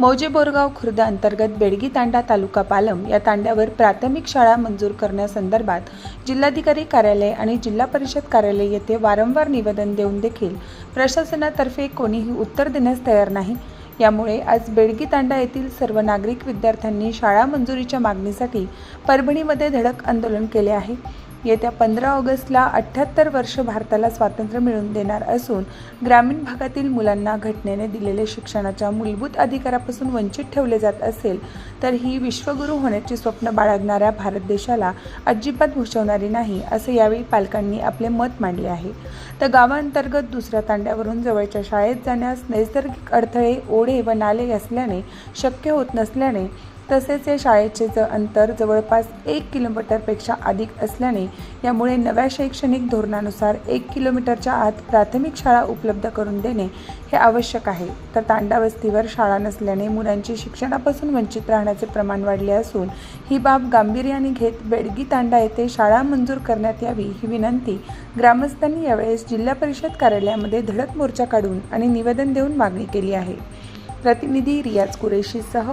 मौजे बोरगाव खुर्द अंतर्गत बेडगी तांडा तालुका पालम या तांड्यावर प्राथमिक शाळा मंजूर करण्यासंदर्भात जिल्हाधिकारी कार्यालय आणि जिल्हा परिषद कार्यालय येथे वारंवार निवेदन देऊन देखील प्रशासनातर्फे कोणीही उत्तर देण्यास तयार नाही. यामुळे आज बेडगी तांडा येथील सर्व नागरिक विद्यार्थ्यांनी शाळा मंजुरीच्या मागणीसाठी परभणीमध्ये धडक आंदोलन केले आहे. येत्या पंधरा ऑगस्टला अठ्ठ्याहत्तर वर्ष भारताला स्वातंत्र्य मिळवून देणार असून ग्रामीण भागातील मुलांना घटनेने दिलेले शिक्षणाच्या मूलभूत अधिकारापासून वंचित ठेवले जात असेल तर ही विश्वगुरू होण्याची स्वप्न बाळगणाऱ्या भारत देशाला अजिबात भूषवणारी नाही असे यावेळी पालकांनी आपले मत मांडले आहे. तर गावांतर्गत दुसऱ्या तांड्यावरून जवळच्या शाळेत जाण्यास नैसर्गिक अडथळे ओढे व नाले असल्याने शक्य होत नसल्याने तसेच या शाळेचे ज अंतर जवळपास एक किलोमीटरपेक्षा अधिक असल्याने यामुळे नव्या शैक्षणिक धोरणानुसार एक किलोमीटरच्या आत प्राथमिक शाळा उपलब्ध करून देणे हे आवश्यक आहे. तर तांडा वस्तीवर शाळा नसल्याने मुलांची शिक्षणापासून वंचित राहण्याचे प्रमाण वाढले असून ही बाब गांभीर्याने घेत बेडगी तांडा येथे शाळा मंजूर करण्यात यावी ही विनंती ग्रामस्थांनी यावेळेस जिल्हा परिषद कार्यालयामध्ये धडक मोर्चा काढून आणि निवेदन देऊन मागणी केली आहे. प्रतिनिधी रियाज कुरेशीसह